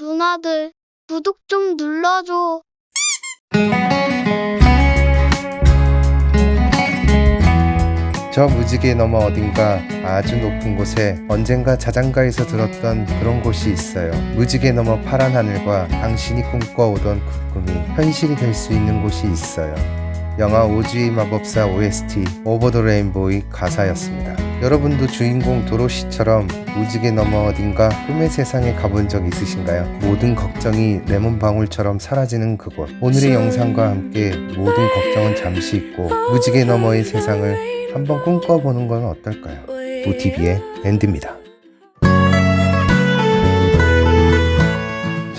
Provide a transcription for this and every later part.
누나들, 구독 좀 눌러줘. 저 무지개 너머 어딘가 아주 높은 곳에 언젠가 자장가에서 들었던 그런 곳이 있어요. 무지개 너머 파란 하늘과 당신이 꿈꿔오던 그 꿈이 현실이 될 수 있는 곳이 있어요. 영화 오즈의 마법사 OST 오버 더 레인보의 가사였습니다. 여러분도 주인공 도로시처럼 무지개 너머 어딘가 꿈의 세상에 가본 적 있으신가요? 모든 걱정이 레몬 방울처럼 사라지는 그곳. 오늘의 영상과 함께 모든 걱정은 잠시 잊고 무지개 너머의 세상을 한번 꿈꿔보는 건 어떨까요? 도티비의 엔드입니다.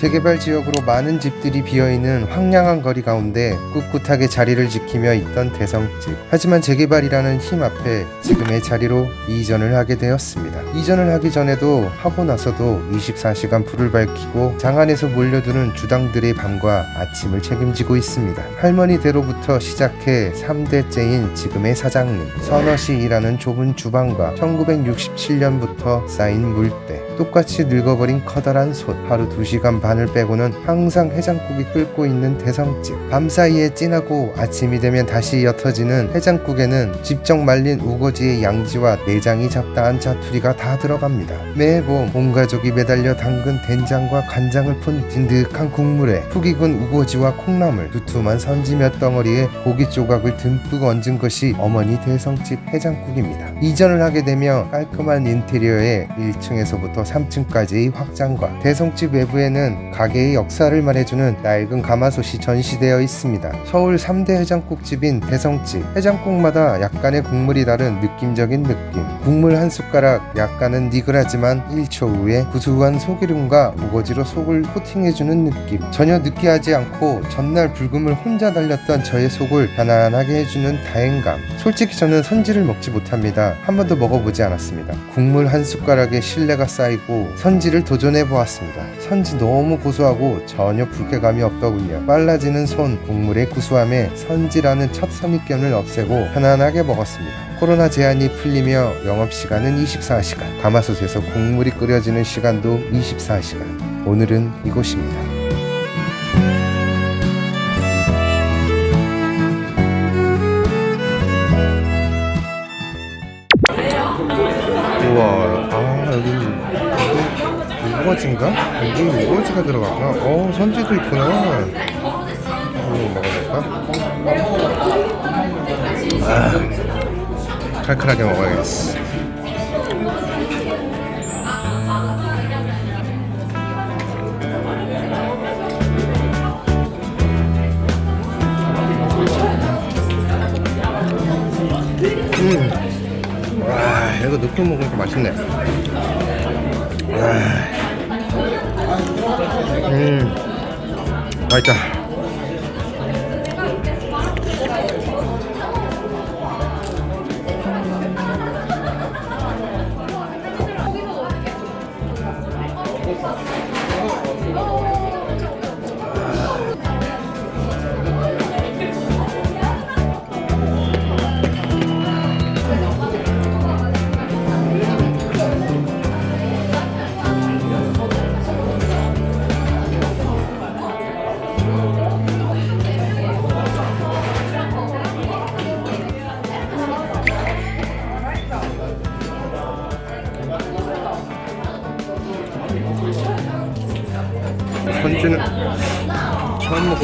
재개발 지역으로 많은 집들이 비어있는 황량한 거리 가운데 꿋꿋하게 자리를 지키며 있던 대성집. 하지만 재개발이라는 힘 앞에 지금의 자리로 이전을 하게 되었습니다. 이전을 하기 전에도 하고 나서도 24시간 불을 밝히고 장안에서 몰려드는 주당들의 밤과 아침을 책임지고 있습니다. 할머니 대로부터 시작해 3대째인 지금의 사장님, 선어시 일하는 좁은 주방과 1967년부터 쌓인 물때, 똑같이 늙어버린 커다란 솥, 하루 2시간 반을 빼고는 항상 해장국이 끓고 있는 대성집. 밤사이에 찐하고 아침이 되면 다시 옅어지는 해장국에는 직접 말린 우거지의 양지와 내장이 잡다한 자투리가 다 들어갑니다. 매봄 온 가족이 매달려 담근 된장과 간장을 푼 진득한 국물에 푹 익은 우거지와 콩나물, 두툼한 선지 몇 덩어리에 고기 조각을 듬뿍 얹은 것이 어머니 대성집 해장국입니다. 이전을 하게 되며 깔끔한 인테리어에 1층에서부터 3층까지의 확장과 대성집 외부에는 가게의 역사를 말해주는 낡은 가마솥이 전시되어 있습니다. 서울 3대 해장국집인 대성집. 해장국마다 약간의 국물이 다른 느낌적인 느낌. 국물 한 숟가락 약간은 니글하지만 1초 후에 구수한 소기름과 우거지로 속을 코팅해주는 느낌. 전혀 느끼하지 않고 전날 불금을 혼자 달렸던 저의 속을 편안하게 해주는 다행감. 솔직히 저는 선지를 먹지 못합니다. 한 번도 먹어보지 않았습니다. 국물 한 숟가락에 신뢰가 쌓이고 선지를 도전해 보았습니다. 선지 너무 고소하고 전혀 불쾌감이 없더군요. 빨라지는 손 국물의 구수함에 선지라는 첫 선입견을 없애고 편안하게 먹었습니다. 코로나 제한이 풀리며 영업시간은 24시간 가마솥에서 국물이 끓여지는 시간도 24시간. 오늘은 이곳입니다 우거지인가? 여기 우거지가 들어갔구나 어 선지도 있구나 이거 먹어볼까? 아 칼칼하게 먹어야겠어 음. 와 이거 넣고 먹으니까 맛있네 와. 음 맛있다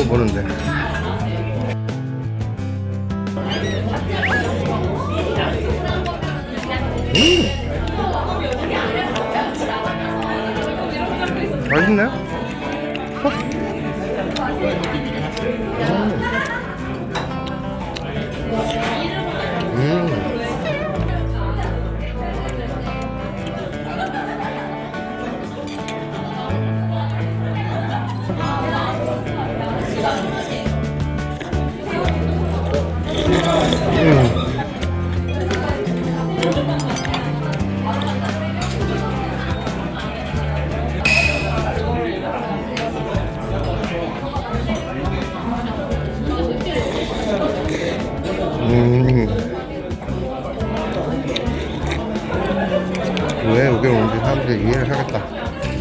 보는데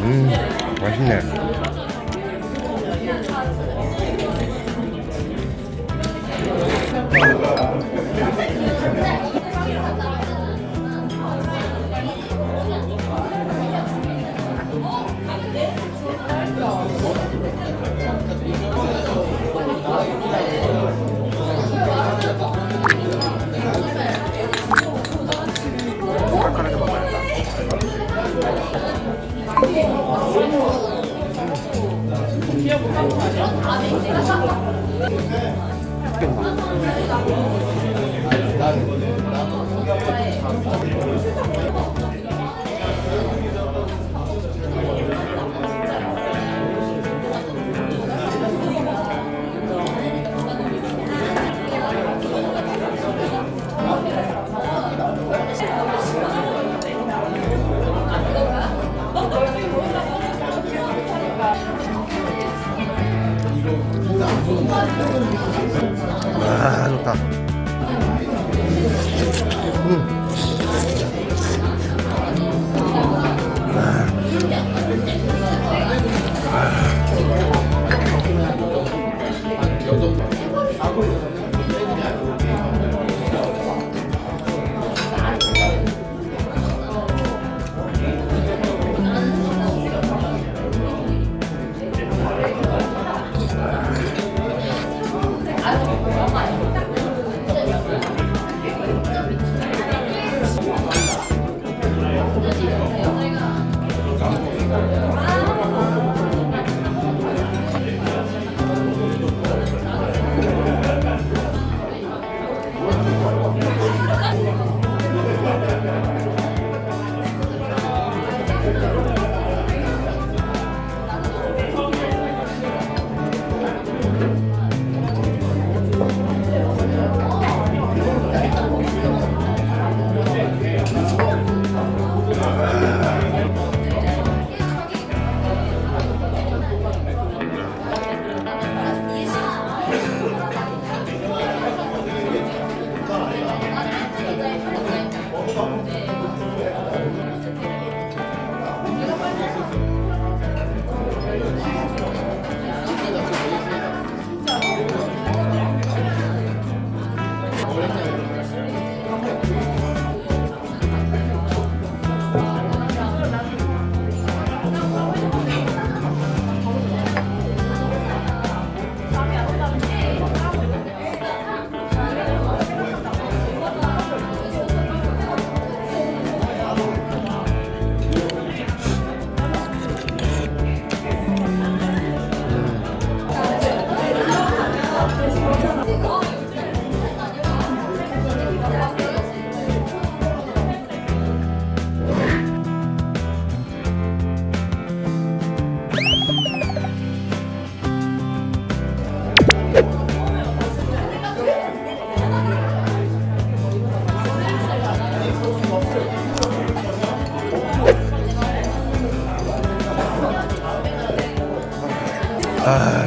음, 맛있네. 나 아 좋다. 음.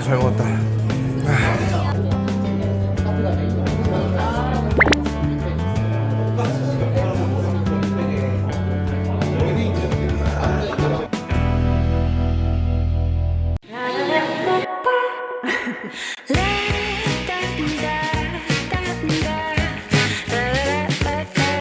아, 잘 먹었다.